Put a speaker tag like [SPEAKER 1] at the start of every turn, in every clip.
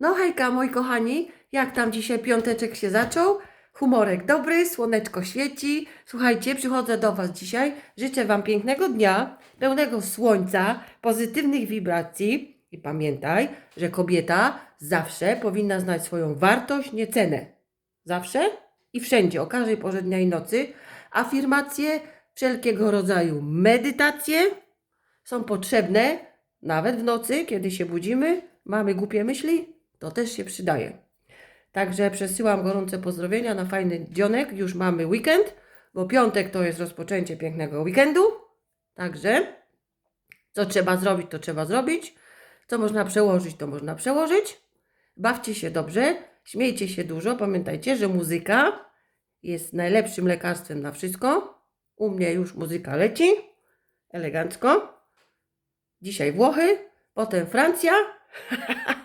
[SPEAKER 1] No hejka, moi kochani, jak tam dzisiaj piąteczek się zaczął? Humorek dobry, słoneczko świeci. Słuchajcie, przychodzę do Was dzisiaj. Życzę Wam pięknego dnia, pełnego słońca, pozytywnych wibracji. I pamiętaj, że kobieta zawsze powinna znać swoją wartość, nie cenę. Zawsze i wszędzie, o każdej porze dnia i nocy. Afirmacje, wszelkiego rodzaju medytacje są potrzebne nawet w nocy, kiedy się budzimy, mamy głupie myśli, to też się przydaje. Także przesyłam gorące pozdrowienia na fajny dzionek. Już mamy weekend, bo piątek to jest rozpoczęcie pięknego weekendu. Także co trzeba zrobić, to trzeba zrobić. Co można przełożyć, to można przełożyć. Bawcie się dobrze, śmiejcie się dużo. Pamiętajcie, że muzyka jest najlepszym lekarstwem na wszystko. U mnie już muzyka leci elegancko. Dzisiaj Włochy, potem Francja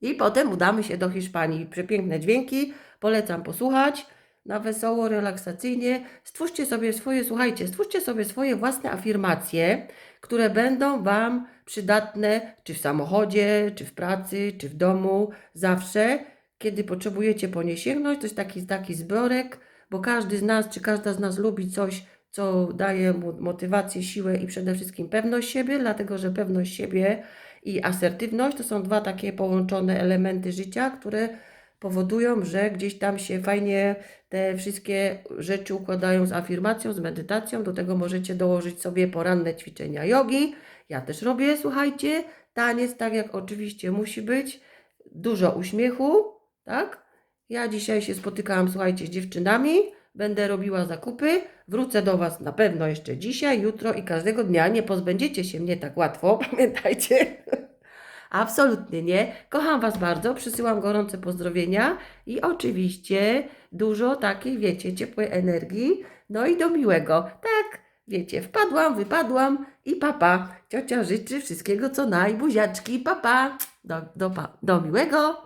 [SPEAKER 1] i potem udamy się do Hiszpanii. Przepiękne dźwięki, polecam posłuchać na wesoło, relaksacyjnie. Stwórzcie sobie swoje, słuchajcie, stwórzcie sobie swoje własne afirmacje, które będą Wam przydatne czy w samochodzie, czy w pracy, czy w domu, zawsze, kiedy potrzebujecie po nie sięgnąć. To jest taki, taki zbiorek, bo każdy z nas, czy każda z nas lubi coś, co daje mu motywację, siłę i przede wszystkim pewność siebie, dlatego że pewność siebie i asertywność to są dwa takie połączone elementy życia, które powodują, że gdzieś tam się fajnie te wszystkie rzeczy układają z afirmacją, z medytacją. Do tego możecie dołożyć sobie poranne ćwiczenia jogi. Ja też robię, słuchajcie, taniec tak jak oczywiście musi być. Dużo uśmiechu, tak? Ja dzisiaj się spotykałam, słuchajcie, z dziewczynami. Będę robiła zakupy. Wrócę do Was na pewno jeszcze dzisiaj, jutro i każdego dnia. Nie pozbędziecie się mnie tak łatwo, pamiętajcie. Absolutnie nie. Kocham Was bardzo, przysyłam gorące pozdrowienia i oczywiście dużo takiej, wiecie, ciepłej energii. No i do miłego. Tak, wiecie, wpadłam, wypadłam i papa. Ciocia życzy wszystkiego co naj, buziaczki, papa. Do, do, do miłego.